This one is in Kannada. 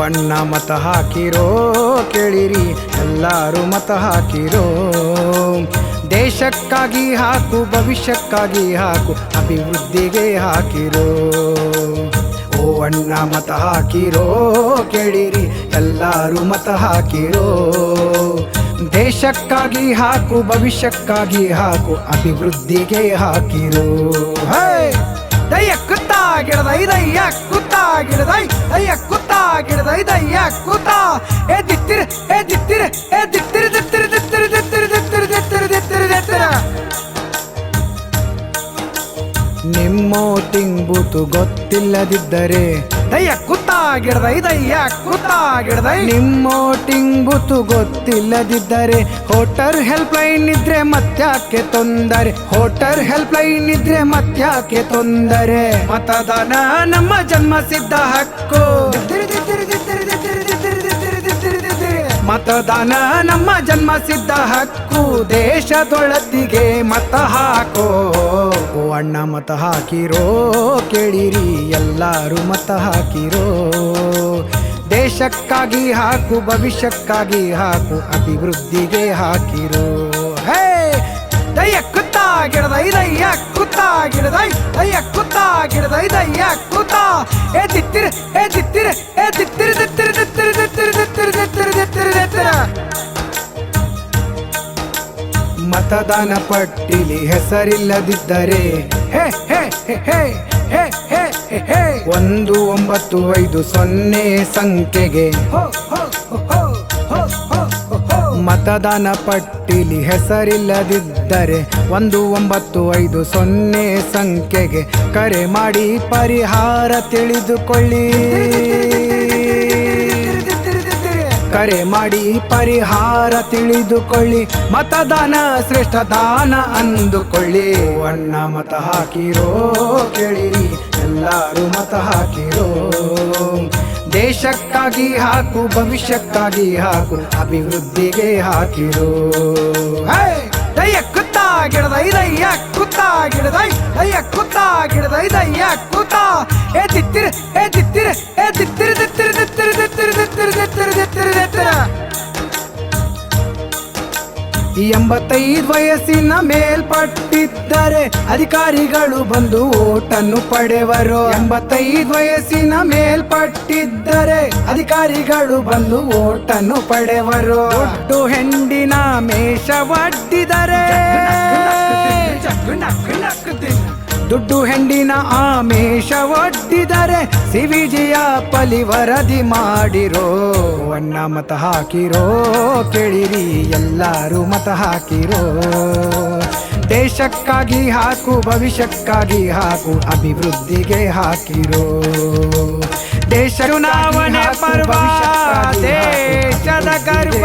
ಅಣ್ಣ ಮತ ಹಾಕಿರೋ ಕೇಳಿರಿ, ಎಲ್ಲರೂ ಮತ ಹಾಕಿರೋ. ದೇಶಕ್ಕಾಗಿ ಹಾಕು, ಭವಿಷ್ಯಕ್ಕಾಗಿ ಹಾಕು, ಅಭಿವೃದ್ಧಿಗೆ ಹಾಕಿರೋ. ಓ ಅಣ್ಣ ಮತ ಹಾಕಿರೋ ಕೇಳಿರಿ, ಎಲ್ಲರೂ ಮತ ಹಾಕಿರೋ. ದೇಶಕ್ಕಾಗಿ ಹಾಕು, ಭವಿಷ್ಯಕ್ಕಾಗಿ ಹಾಕು, ಅಭಿವೃದ್ಧಿಗೆ ಹಾಕಿರೋ. ಹೊಯ್ದಯ್ಯ ಕೂತ ಏ ದಿತ್ತಿರ್ ಏ ದಿತ್ತಿರ್ ಏ ದಿತ್ತಿರ್ ದಿತ್ತಿರ್ ದಿತ್ತಿರ್ ದಿತ್ತಿರ್ ದಿತ್ತಿರ್ ದಿತ್ತಿರ್ ದಿತ್ತಿರ್, ದಿತ್ತಿರ. ನಿಮ್ಮ ತಿಂಬೂತು ಗೊತ್ತಿಲ್ಲದಿದ್ದರೆ. ದಯ್ಯ ಕೂತ ಗಿಡದೈ ದಯ್ಯ ಕೂತ ಗಿಡದೈ ನಿಮ್ಮೋ ಬೂತು ಗೊತ್ತಿಲ್ಲದಿದ್ದರೆ ಹೋಟರ್ ಹೆಲ್ಪ್ ಲೈನ್ ಇದ್ರೆ ಮತ್ತ್ಯಾಕೆ ತೊಂದರೆ? ಹೋಟರ್ ಹೆಲ್ಪ್ ಲೈನ್ ಇದ್ರೆ ಮತ್ತ್ಯಾಕೆ ತೊಂದರೆ? ಮತದಾನ ನಮ್ಮ ಜನ್ಮ ಸಿದ್ಧ ಹಕ್ಕು. ಮತದಾನ. ನಮ್ಮ ಜನ್ಮ ಸಿದ್ಧ ಹಕ್ಕು ದೇಶದೊಳತಿಗೆ ಮತ ಹಾಕೋ. ಅಣ್ಣ, ಮತ ಹಾಕಿರೋ. ಕೇಳಿರಿ, ಎಲ್ಲರೂ ಮತ ಹಾಕಿರೋ. ದೇಶಕ್ಕಾಗಿ ಹಾಕು, ಭವಿಷ್ಯಕ್ಕಾಗಿ ಹಾಕು, ಅಭಿವೃದ್ಧಿಗೆ ಹಾಕಿರೋ. ಹೇ! ದಯ್ಯ ಕುತ್ತ ಗಿಡದೈ ದಯ್ಯ ಕುತ್ತ ಗಿಡದೈ ದಯ್ಯ ಕುತ್ತ ಗಿಡದೈ ದಯ್ಯ ಕುತ್ತ ಏ ಮತದಾನ ಪಟ್ಟಿಲಿ ಹೆಸರಿಲ್ಲದಿದ್ದರೆ. ಹೇ ಹೇ ಒಂದು, ಒಂಬತ್ತು, ಐದು, ಸೊನ್ನೆ ಸಂಖ್ಯೆಗೆ. ಮತದಾನ ಪಟ್ಟಿಲಿ ಹೆಸರಿಲ್ಲದಿದ್ದರೆ ಒಂದು, ಒಂಬತ್ತು, ಐದು, ಸೊನ್ನೆ ಸಂಖ್ಯೆಗೆ. ಕರೆ ಮಾಡಿ ಪರಿಹಾರ ತಿಳಿದುಕೊಳ್ಳಿ. ಕರೆ ಮಾಡಿ ಪರಿಹಾರ ತಿಳಿದುಕೊಳ್ಳಿ, ಮತದಾನ ಶ್ರೇಷ್ಠ ದಾನ ಅಂದುಕೊಳ್ಳಿ. ಅಣ್ಣ ಮತ ಹಾಕಿರೋ ಕೇಳಿರಿ, ಎಲ್ಲರೂ ಮತ ಹಾಕಿರೋ. ದೇಶಕ್ಕಾಗಿ ಹಾಕು, ಭವಿಷ್ಯಕ್ಕಾಗಿ ಹಾಕು, ಅಭಿವೃದ್ಧಿಗೆ ಹಾಕಿರೋ! ದಯ್ಯ ಕುತ್ತ, ಗಿಡದ ದಯ್ಯ ಕುತ್ತ, ಗಿಡದ ದಯ್ಯ ಕುತ್ತ, ಗಿಡದ ದಯ್ಯ ಕುತ್ತ. ಏ ತಿತ್ತಿರ ಏ ತಿತ್ತಿರ, ಏ ದಿತ್ತಿರ ಎಂಬತ್ತೈದು ವಯಸ್ಸಿನ ಮೇಲ್ಪಟ್ಟಿದ್ದರೆ ಅಧಿಕಾರಿಗಳು ಬಂದು ಓಟನ್ನು ಪಡೆವರು. ಎಂಬತ್ತೈದು ವಯಸ್ಸಿನ ಮೇಲ್ಪಟ್ಟಿದ್ದರೆ ಅಧಿಕಾರಿಗಳು ಬಂದು ಓಟನ್ನು ಪಡೆವರು. ಒಟ್ಟು ಹೆಂಡಿನ ಮೇಷವಡ್ಡಿದರೆ ದುಡ್ಡು ಹೆಂಡಿನ ಆಮೇಶ ಒಡ್ಡಿದರೆ ಸಿವಿಜಿಯ ಪಲಿ ವರದಿ ಮಾಡಿರೋ, ಅಣ್ಣ ಮತ ಹಾಕಿರೋ, ಕೇಳಿರಿ ಎಲ್ಲರೂ ಮತ ಹಾಕಿರೋ. ದೇಶಕ್ಕಾಗಿ ಹಾಕು, ಭವಿಷ್ಯಕ್ಕಾಗಿ ಹಾಕು, ಅಭಿವೃದ್ಧಿಗೆ ಹಾಕಿರೋ. ದೇಶ ಚುನಾವಣೆ ಪರ್ವ ದೇಶದ ಗರ್ವ